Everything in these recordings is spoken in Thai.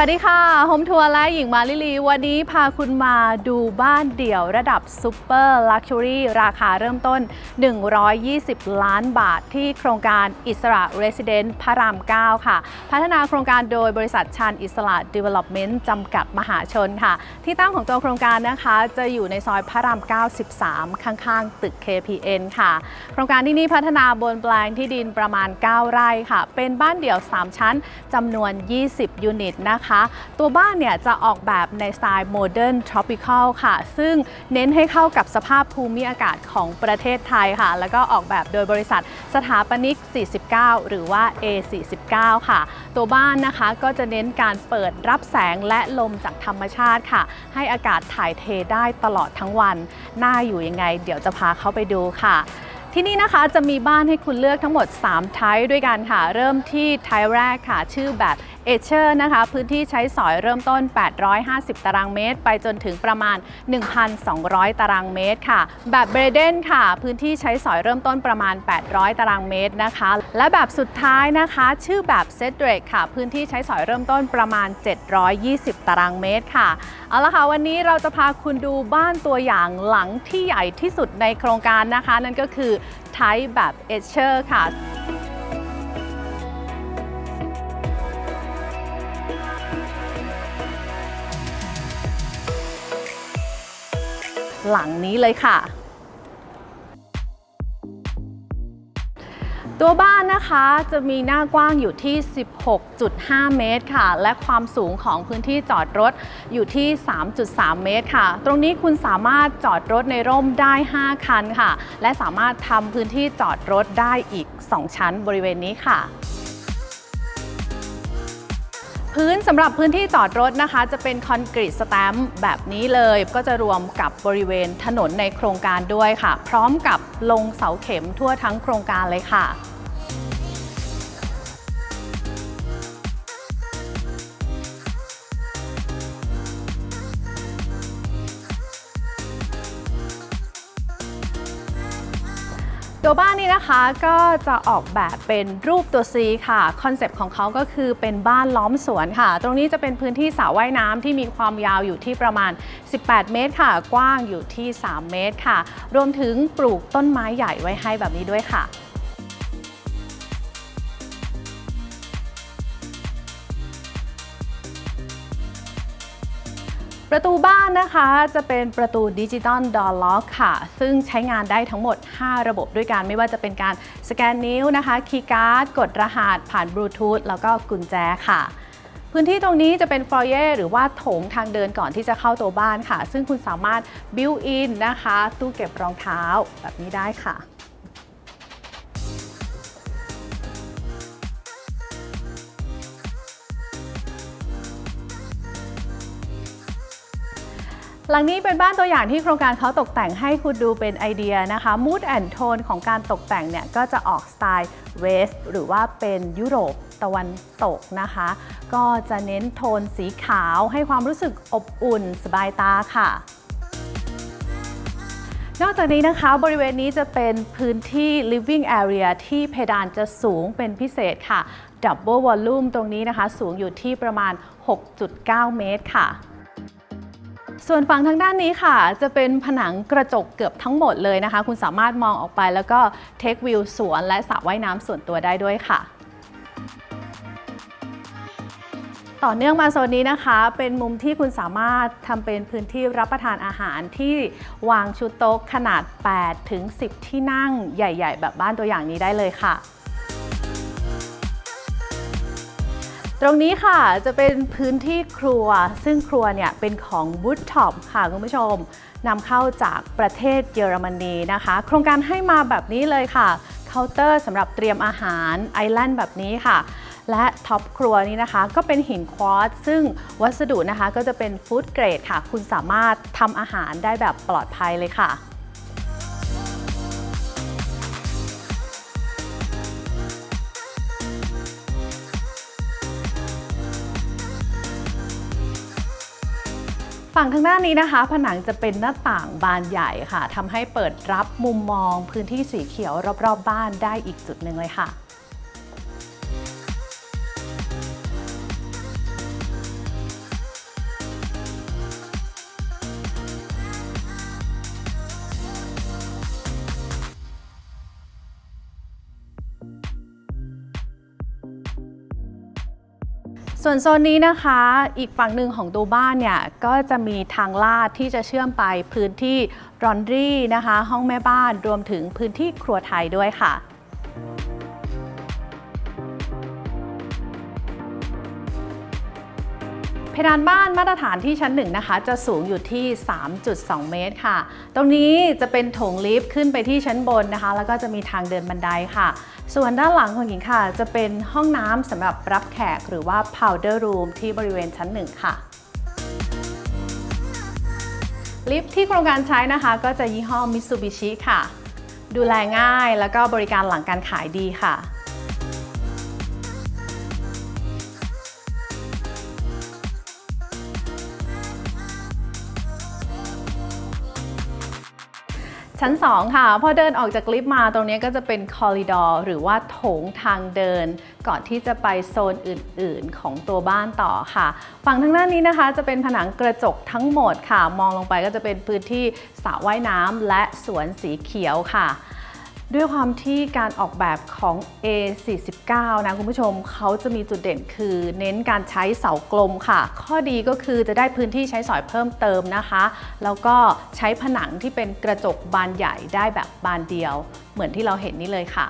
วัสดีค่ะโฮมทัวร์และหญิงมาลิลี วันนี้พาคุณมาดูบ้านเดี่ยวระดับซูเปอร์ลักชัวรี่ราคาเริ่มต้น 120 ล้านบาทที่โครงการอิสระเรส i เดน t พระราม 9 ค่ะ พัฒนาโครงการโดยบริษัทชันอิสระ Development จำกัดมหาชนค่ะ ที่ตั้งของตัวโครงการนะคะ จะอยู่ในซอยพระราม 9 13 ข้างๆ ตึก KPN ค่ะ โครงการที่นี่พัฒนาบนแปลงที่ดินประมาณ 9 ไร่ค่ะ เป็นบ้านเดี่ยว 3 ชั้นจำนวน 20 ยูนิตนะคะตัวบ้านเนี่ยจะออกแบบในสไตล์โมเดิร์นทรอปิคอลค่ะ ซึ่งเน้นให้เข้ากับสภาพภูมิอากาศของประเทศไทยค่ะ แล้วก็ออกแบบโดยบริษัทสถาปนิก 49 หรือว่า A49 ค่ะ ตัวบ้านนะคะก็จะเน้นการเปิดรับแสงและลมจากธรรมชาติค่ะ ให้อากาศถ่ายเทได้ตลอดทั้งวัน น่าอยู่ยังไง เดี๋ยวจะพาเข้าไปดูค่ะ ที่นี่นะคะจะมีบ้านให้คุณเลือกทั้งหมด 3 ไทป์ด้วยกันค่ะ เริ่มที่ไทป์แรกค่ะ ชื่อแบบเอเชอร์นะคะ พื้นที่ใช้สอยเริ่มต้น 850 ตารางเมตร ไปจนถึงประมาณ 1,200 ตารางเมตรค่ะ แบบเบรเดนค่ะ พื้นที่ใช้สอยเริ่มต้นประมาณ 800 ตารางเมตรนะคะ และแบบสุดท้ายนะคะ ชื่อแบบเซตเรกค่ะ พื้นที่ใช้สอยเริ่มต้นประมาณ 720 ตารางเมตรค่ะ เอาละค่ะ วันนี้เราจะพาคุณดูบ้านตัวอย่างหลังที่ใหญ่ที่สุดในโครงการนะคะ นั่นก็คือไทป์แบบเอเชอร์ค่ะหลังนี้เลยค่ะ ตัวบ้านนะคะจะมีหน้ากว้างอยู่ที่ 16.5 เมตรค่ะ และความสูงของพื้นที่จอดรถอยู่ที่ 3.3 เมตรค่ะ ตรงนี้คุณสามารถจอดรถในร่มได้ 5 คันค่ะ และสามารถทำพื้นที่จอดรถได้อีก 2 ชั้นบริเวณนี้ค่ะพื้นสำหรับพื้นที่จอดรถนะคะ จะเป็นคอนกรีตสแตมป์แบบนี้เลย ก็จะรวมกับบริเวณถนนในโครงการด้วยค่ะ พร้อมกับลงเสาเข็มทั่วทั้งโครงการเลยค่ะ ตัวบ้านนี้นะคะก็จะออกแบบเป็นรูปตัว C ค่ะ คอนเซปต์ของเขาก็คือเป็นบ้านล้อมสวนค่ะ ตรงนี้จะเป็นพื้นที่สระว่ายน้ำที่มีความยาวอยู่ที่ประมาณ 18 เมตรค่ะ กว้างอยู่ที่ 3 เมตรค่ะ รวมถึงปลูกต้นไม้ใหญ่ไว้ให้แบบนี้ด้วยค่ะ ประตูบ้านนะคะจะเป็นประตูดิจิตอลดอ r ล็อกค่ะ ซึ่งใช้งานได้ทั้งหมด 5 ระบบด้วยกัน ไม่ว่าจะเป็นการสแกนนิ้วนะคะคีย์การ์ดกดรหัส ผ่านบลูทูธแล้วก็กุญแจค่ะ พื้นที่ตรงนี้จะเป็นฟอยเย่หรือว่าโถงทางเดินก่อนที่จะเข้าตัวบ้านค่ะ ซึ่งคุณสามารถบิวอินนะคะ ตู้เก็บรองเท้าแบบนี้ได้ค่ะ หลังนี้เป็นบ้านตัวอย่างที่โครงการเขาตกแต่งให้คุณดูเป็นไอเดียนะคะ mood and tone ของการตกแต่งเนี่ยก็จะออกสไตล์เวสหรือว่าเป็นยุโรปตะวันตกนะคะ ก็จะเน้นโทนสีขาวให้ความรู้สึกอบอุ่นสบายตาค่ะนอกจากนี้นะคะบริเวณนี้จะเป็นพื้นที่ living area ที่เพดานจะสูงเป็นพิเศษค่ะ double volume ตรงนี้นะคะ สูงอยู่ที่ประมาณ 6.9 เมตรค่ะ ส่วนฝั่งทางด้านนี้ค่ะ จะเป็นผนังกระจกเกือบทั้งหมดเลยนะคะ คุณสามารถมองออกไปแล้วก็เทควิวสวนและสระว่ายน้ำส่วนตัวได้ด้วยค่ะต่อเนื่องมาโซนนี้นะคะ เป็นมุมที่คุณสามารถทำเป็นพื้นที่รับประทานอาหารที่วางชุดโต๊ะขนาด 8 ถึง 10 ที่นั่งใหญ่ ๆ แบบบ้านตัวอย่างนี้ได้เลยค่ะ ตรงนี้ค่ะจะเป็นพื้นที่ครัว ซึ่งครัวเนี่ยเป็นของ w o o d t o p ค่ะคุณผู้ชมนำเข้าจากประเทศเยอรมนีนะคะ โครงการให้มาแบบนี้เลยค่ะเคาน์เตอร์สำหรับเตรียมอาหารไอแลนด์แบบนี้ค่ะ และท็อปครัวนี้นะคะ ก็เป็นหินควอตซ์ซึ่งวัสดุนะคะก็จะเป็นฟู้ดเกรดค่ะ คุณสามารถทำอาหารได้แบบปลอดภัยเลยค่ะ ฝั่งทางด้านนี้นะคะ ผนังจะเป็นหน้าต่างบานใหญ่ค่ะทำให้เปิดรับมุมมองพื้นที่สีเขียวรอบๆบบ้านได้อีกจุดหนึ่งเลยค่ะ ส่วนโซนนี้นะคะอีกฝั่งหนึ่งของตัวบ้านเนี่ยก็จะมีทางลาดที่จะเชื่อมไปพื้นที่รอนรี่นะคะ ห้องแม่บ้านรวมถึงพื้นที่ครัวไทยด้วยค่ะ เพดานบ้านมาตรฐานที่ชั้นหนึ่งนะคะจะสูงอยู่ที่ 3.2 เมตรค่ะ ตรงนี้จะเป็นโถงลิฟต์ขึ้นไปที่ชั้นบนนะคะ แล้วก็จะมีทางเดินบันไดค่ะ ส่วนด้านหลังของหญิงค่ะ จะเป็นห้องน้ำสำหรับรับแขกหรือว่า powder room ที่บริเวณชั้นหนึ่งค่ะลิฟต์ที่โครงการใช้นะคะก็จะยี่ห้อ Mitsubishi ค่ะ ดูแลง่ายแล้วก็บริการหลังการขายดีค่ะ ชั้น 2 ค่ะพอเดินออกจากลิฟต์มาตรงนี้ก็จะเป็นคอริดอร์หรือว่าโถงทางเดิน ก่อนที่จะไปโซนอื่นๆ ของตัวบ้านต่อค่ะ ฝั่งทางด้านนี้นะคะ จะเป็นผนังกระจกทั้งหมดค่ะ มองลงไปก็จะเป็นพื้นที่สระว่ายน้ำและสวนสีเขียวค่ะ ด้วยความที่การออกแบบของ A49 นะคุณผู้ชมเขาจะมีจุดเด่นคือ เน้นการใช้เสากลมค่ะ ข้อดีก็คือจะได้พื้นที่ใช้สอยเพิ่มเติมนะคะ แล้วก็ใช้ผนังที่เป็นกระจกบานใหญ่ได้แบบบานเดียว เหมือนที่เราเห็นนี่เลยค่ะ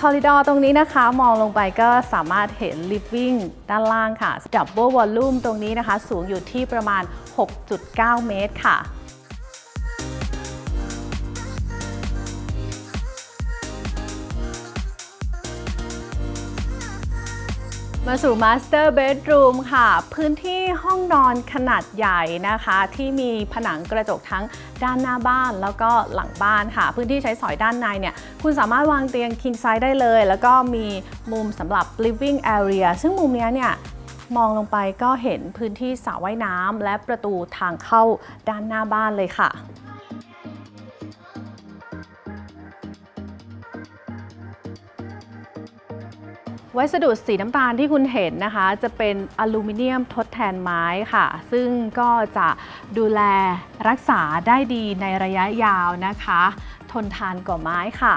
คอริดอร์ตรงนี้นะคะ มองลงไปก็สามารถเห็น living ด้านล่างค่ะ double volume ตรงนี้นะคะ สูงอยู่ที่ประมาณ 6.9 เมตรค่ะ มาสู่ Master Bedroom ค่ะ พื้นที่ห้องนอนขนาดใหญ่นะคะ ที่มีผนังกระจกทั้งด้านหน้าบ้านแล้วก็หลังบ้านค่ะ พื้นที่ใช้สอยด้านในเนี่ย คุณสามารถวางเตียง king size ได้เลย แล้วก็มีมุมสำหรับ living area ซึ่งมุมนี้เนี่ยมองลงไปก็เห็นพื้นที่สระว่ายน้ำและประตูทางเข้าด้านหน้าบ้านเลยค่ะ วัสดุสีน้ำตาลที่คุณเห็นนะคะ จะเป็นอลูมิเนียมทดแทนไม้ค่ะ ซึ่งก็จะดูแลรักษาได้ดีในระยะยาวนะคะ ทนทานกว่าไม้ค่ะ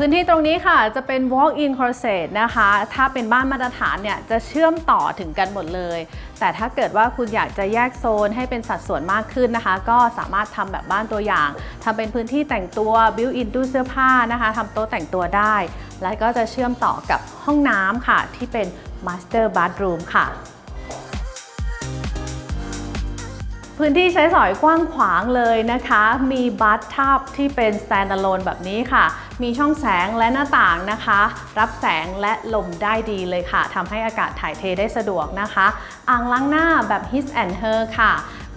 พื้นที่ตรงนี้ค่ะจะเป็น walk-in closet นะคะ ถ้าเป็นบ้านมาตรฐานเนี่ยจะเชื่อมต่อถึงกันหมดเลย แต่ถ้าเกิดว่าคุณอยากจะแยกโซนให้เป็นสัดส่วนมากขึ้นนะคะ ก็สามารถทำแบบบ้านตัวอย่างทำเป็นพื้นที่แต่งตัว built-in ตู้เสื้อผ้านะคะทำโต๊ะแต่งตัวได้ และก็จะเชื่อมต่อกับห้องน้ำค่ะ ที่เป็น master bathroom ค่ะ พื้นที่ใช้สอยกว้างขวางเลยนะคะ มีบัตทับที่เป็น standalone แบบนี้ค่ะ มีช่องแสงและหน้าต่างนะคะ รับแสงและลมได้ดีเลยค่ะทำให้อากาศถ่ายเทได้สะดวกนะคะ อ่างล้างหน้าแบบ his and her ค่ะ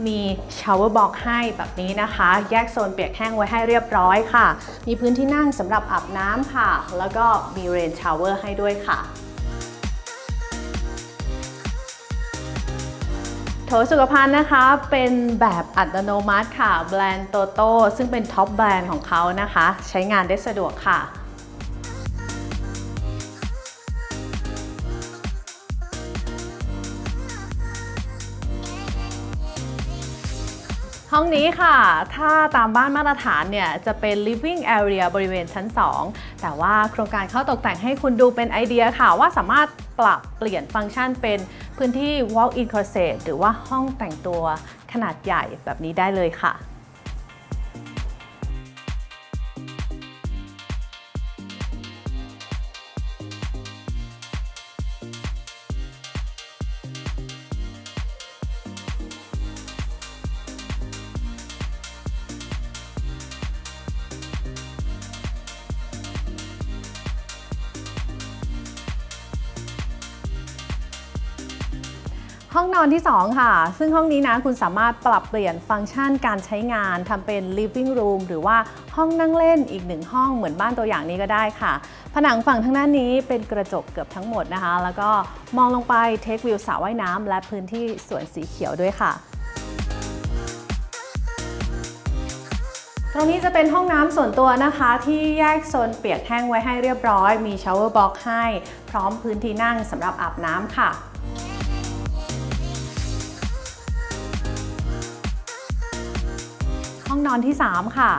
มี shower box ให้แบบนี้นะคะ แยกโซนเปียกแห้งไว้ให้เรียบร้อยค่ะ มีพื้นที่นั่งสำหรับอาบน้ำค่ะ แล้วก็มี rain shower ให้ด้วยค่ะ ถสุขภัณฑ์นะคะเป็นแบบอัตโนมัติค่ะ แบรนด์โตโต้ซึ่งเป็นท็อปแบรนด์ของเขานะคะ ใช้งานได้สะดวกค่ะ ห้องนี้ค่ะ ถ้าตามบ้านมาตรฐานเนี่ย จะเป็น living area บริเวณชั้น 2 แต่ว่าโครงการเข้าตกแต่งให้คุณดูเป็นไอเดียค่ะ ว่าสามารถปรับเปลี่ยนฟังก์ชันเป็นพื้นที่ walk-in closet หรือว่าห้องแต่งตัวขนาดใหญ่แบบนี้ได้เลยค่ะ ห้องนอนที่ 2 ค่ะ ซึ่งห้องนี้นะคุณสามารถปรับเปลี่ยนฟังก์ชันการใช้งานทำเป็น living room หรือว่าห้องนั่งเล่นอีกหนึ่งห้องเหมือนบ้านตัวอย่างนี้ก็ได้ค่ะ ผนังฝั่งทางด้านนี้เป็นกระจกเกือบทั้งหมดนะคะ แล้วก็มองลงไปเทควิวสระว่ายน้ำและพื้นที่สวนสีเขียวด้วยค่ะตรงนี้จะเป็นห้องน้ำส่วนตัวนะคะ ที่แยกโซนเปียกแห้งไว้ให้เรียบร้อย มีชาวเวอร์บ็อกให้ พร้อมพื้นที่นั่งสำหรับอาบน้ำค่ะ ห้องนอนที่ 3 ค่ะ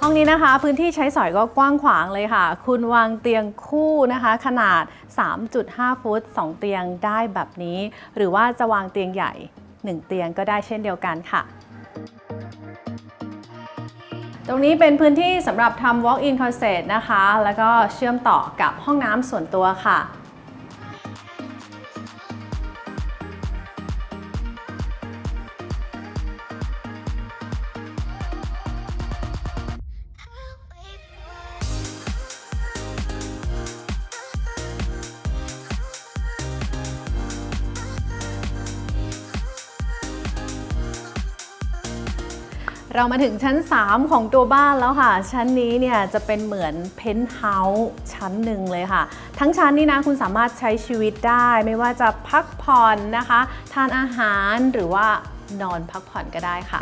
ห้องนี้นะคะพื้นที่ใช้สอยก็กว้างขวางเลยค่ะ คุณวางเตียงคู่นะคะ ขนาด 3.5 ฟุต 2 เตียงได้แบบนี้ หรือว่าจะวางเตียงใหญ่ 1 เตียงก็ได้เช่นเดียวกันค่ะตรงนี้เป็นพื้นที่สำหรับทำ walk-in closet นะคะ แล้วก็เชื่อมต่อกับห้องน้ำส่วนตัวค่ะ เรามาถึงชั้น 3 ของตัวบ้านแล้วค่ะ ชั้นนี้เนี่ยจะเป็นเหมือนเพนท์เฮาส์ชั้นหนึ่งเลยค่ะ ทั้งชั้นนี้นะคุณสามารถใช้ชีวิตได้ ไม่ว่าจะพักผ่อนนะคะ ทานอาหารหรือว่านอนพักผ่อนก็ได้ค่ะ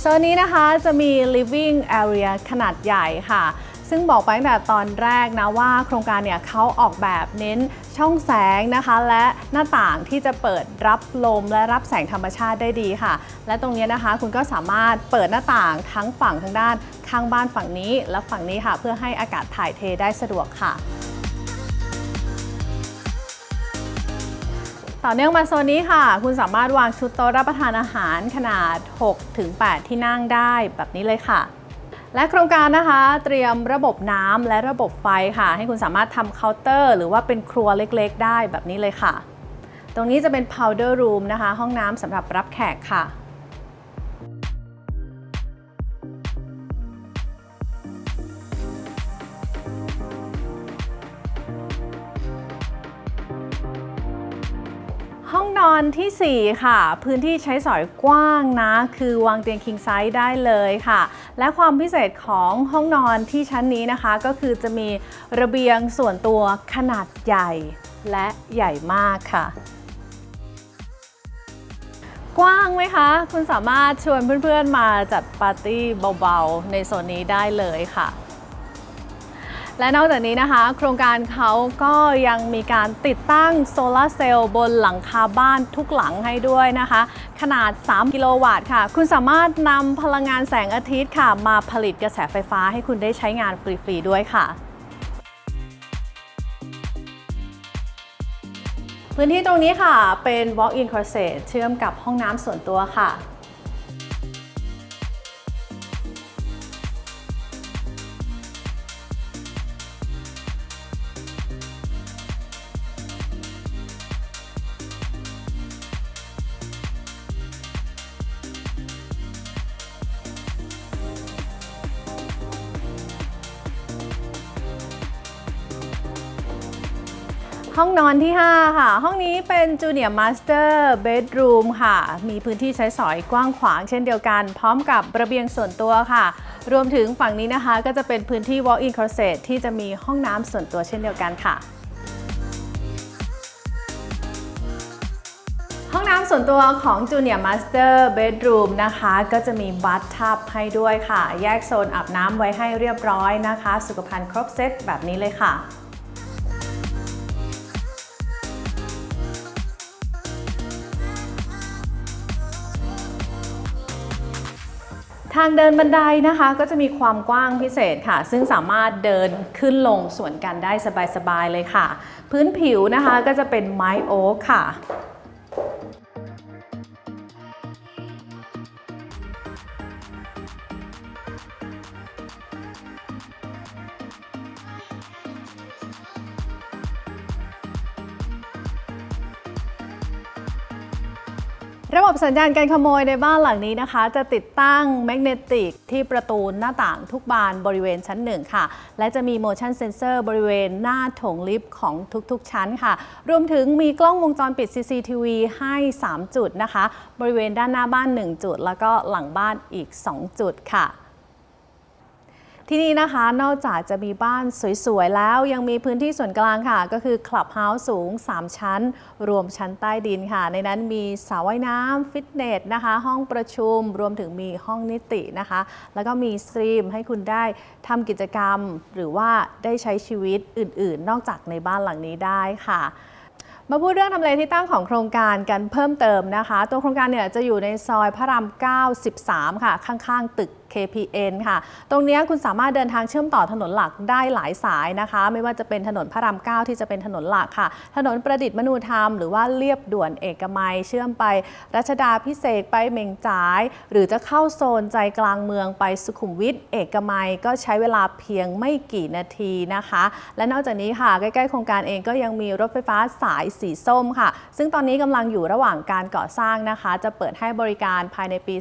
โซนนี้นะคะจะมี living area ขนาดใหญ่ค่ะ ซึ่งบอกไปตั้งแต่ตอนแรกนะว่าโครงการเนี่ยเขาออกแบบเน้นช่องแสงนะคะ และหน้าต่างที่จะเปิดรับลมและรับแสงธรรมชาติได้ดีค่ะ และตรงนี้นะคะคุณก็สามารถเปิดหน้าต่างทั้งฝั่งทางด้านข้างบ้านฝั่งนี้ และฝั่งนี้ค่ะ เพื่อให้อากาศถ่ายเทได้สะดวกค่ะต่อเนื่องมาโซนนี้ค่ะ คุณสามารถวางชุดโต๊ะรับประทานอาหารขนาด 6-8 ที่นั่งได้แบบนี้เลยค่ะ และโครงการนะคะเตรียมระบบน้ำและระบบไฟค่ะ ให้คุณสามารถทำเคาน์เตอร์ หรือว่าเป็นครัวเล็กๆ ได้แบบนี้เลยค่ะ ตรงนี้จะเป็น powder room นะคะ ห้องน้ำสำหรับรับแขกค่ะ อนอนทีสี่ 4 ค่ะ พื้นที่ใช้สอยกว้างนะ คือวางเตียง king size ได้เลยค่ะ และความพิเศษของห้องนอนที่ชั้นนี้นะคะ ก็คือจะมีระเบียงส่วนตัวขนาดใหญ่และใหญ่มากค่ะ กว้างไหมคะ คุณสามารถชวนเพื่อนๆมาจัดปาร์ตี้เบาๆ ในโซนนี้ได้เลยค่ะ และนอกจากนี้นะคะ โครงการเขาก็ยังมีการติดตั้งโซลาร์เซลล์บนหลังคาบ้านทุกหลังให้ด้วยนะคะ ขนาด 3 กิโลวัตต์ค่ะ คุณสามารถนำพลังงานแสงอาทิตย์ค่ะ มาผลิตกระแสไฟฟ้าให้คุณได้ใช้งานฟรี ๆ ด้วยค่ะพื้นที่ตรงนี้ค่ะเป็น walk-in closet เชื่อมกับห้องน้ำส่วนตัวค่ะ ห้องนอนที่ 5 ค่ะ ห้องนี้เป็น Junior Master Bedroom ค่ะ มีพื้นที่ใช้สอยกว้างขวางเช่นเดียวกัน พร้อมกับระเบียงส่วนตัวค่ะ รวมถึงฝั่งนี้นะคะก็จะเป็นพื้นที่ Walk-in Closet ที่จะมีห้องน้ำส่วนตัวเช่นเดียวกันค่ะห้องน้ำส่วนตัวของ Junior Master Bedroom นะคะ ก็จะมี Bathtub ให้ด้วยค่ะ แยกโซนอาบน้ำไว้ให้เรียบร้อยนะคะ สุขภัณฑ์ครบเซตแบบนี้เลยค่ะ ทางเดินบันไดนะคะก็จะมีความกว้างพิเศษค่ะ ซึ่งสามารถเดินขึ้นลงสวนกันได้สบายๆเลยค่ะ พื้นผิวนะคะก็จะเป็นไม้โอ๊กค่ะ ระบบสัญญาณการขโมยในบ้านหลังนี้นะคะ จะติดตั้งแมกเนติกที่ประตูหน้าต่างทุกบานบริเวณชั้นหนึ่งค่ะ และจะมี motion sensor บริเวณหน้าโถงลิฟต์ของทุกๆ ชั้นค่ะ รวมถึงมีกล้องวงจรปิด CCTV ให้ 3 จุดนะคะ บริเวณด้านหน้าบ้าน 1 จุด แล้วก็หลังบ้านอีก 2 จุดค่ะ ที่นี่นะคะนอกจากจะมีบ้านสวยๆ แล้วยังมีพื้นที่ส่วนกลางค่ะ ก็คือคลับเฮาส์สูง 3 ชั้น รวมชั้นใต้ดินค่ะ ในนั้นมีสระว่ายน้ำฟิตเนสนะคะ ห้องประชุมรวมถึงมีห้องนิตินะคะ แล้วก็มีสตรีมให้คุณได้ทำกิจกรรม หรือว่าได้ใช้ชีวิตอื่น ๆ นอกจากในบ้านหลังนี้ได้ค่ะมาพูดเรื่องทำเลที่ตั้งของโครงการกันเพิ่มเติมนะคะ ตัวโครงการเนี่ยจะอยู่ในซอยพระราม 9 13 ค่ะ ข้างๆ ตึก KPN ค่ะ ตรงนี้คุณสามารถเดินทางเชื่อมต่อถนนหลักได้หลายสายนะคะ ไม่ว่าจะเป็นถนนพระราม 9 ที่จะเป็นถนนหลักค่ะ ถนนประดิษฐ์มนูธรรม หรือว่าเลียบด่วนเอกมัย เชื่อมไปรัชดาพิเศษไปเมงจ่าย หรือจะเข้าโซนใจกลางเมืองไปสุขุมวิทเอกมัย ก็ใช้เวลาเพียงไม่กี่นาทีนะคะ และนอกจากนี้ค่ะ ใกล้ๆโครงการเองก็ยังมีรถไฟฟ้าสายสีส้มค่ะ ซึ่งตอนนี้กำลังอยู่ระหว่างการก่อสร้างนะคะ จะเปิดให้บริการภายในปี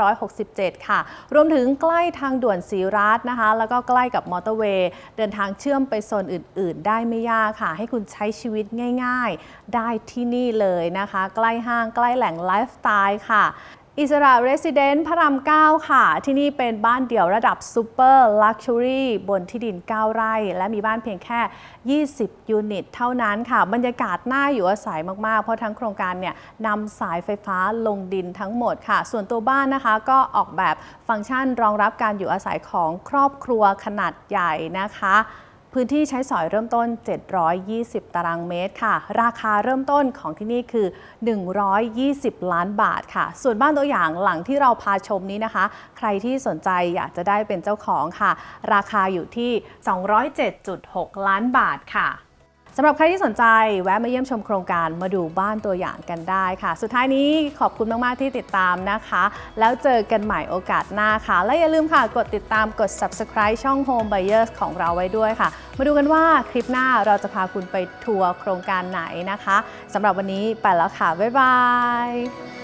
2567 ค่ะรวมถึงใกล้ทางด่วนสีรัตน์นะคะ แล้วก็ใกล้กับมอเตอร์เวย์ เดินทางเชื่อมไปโซนอื่น ๆ ได้ไม่ยากค่ะ ให้คุณใช้ชีวิตง่าย ๆ ได้ที่นี่เลยนะคะ ใกล้ห้างใกล้แหล่งไลฟ์สไตล์ค่ะ อิสระเรสซิเดนต์พระราม 9 ค่ะ ที่นี่เป็นบ้านเดี่ยวระดับซูเปอร์ลักชัวรี่บนที่ดิน 9 ไร่ และมีบ้านเพียงแค่ 20 ยูนิต เท่านั้นค่ะ บรรยากาศน่าอยู่อาศัยมากๆ เพราะทั้งโครงการเนี่ยนำสายไฟฟ้าลงดินทั้งหมดค่ะ ส่วนตัวบ้านนะคะก็ออกแบบฟังก์ชันรองรับการอยู่อาศัยของครอบครัวขนาดใหญ่นะคะ พื้นที่ใช้สอยเริ่มต้น 720 ตารางเมตรค่ะ ราคาเริ่มต้นของที่นี่คือ 120 ล้านบาทค่ะ ส่วนบ้านตัวอย่างหลังที่เราพาชมนี้นะคะ ใครที่สนใจอยากจะได้เป็นเจ้าของค่ะ ราคาอยู่ที่ 207.6 ล้านบาทค่ะ สำหรับใครที่สนใจแวะมาเยี่ยมชมโครงการมาดูบ้านตัวอย่างกันได้ค่ะ สุดท้ายนี้ขอบคุณมาก ๆ ที่ติดตามนะคะ แล้วเจอกันใหม่โอกาสหน้าค่ะ และอย่าลืมค่ะ กดติดตามกด subscribe ช่อง Home Buyers ของเราไว้ด้วยค่ะ มาดูกันว่าคลิปหน้าเราจะพาคุณไปทัวร์โครงการไหนนะคะสำหรับวันนี้ไปแล้วค่ะ บ๊ายบาย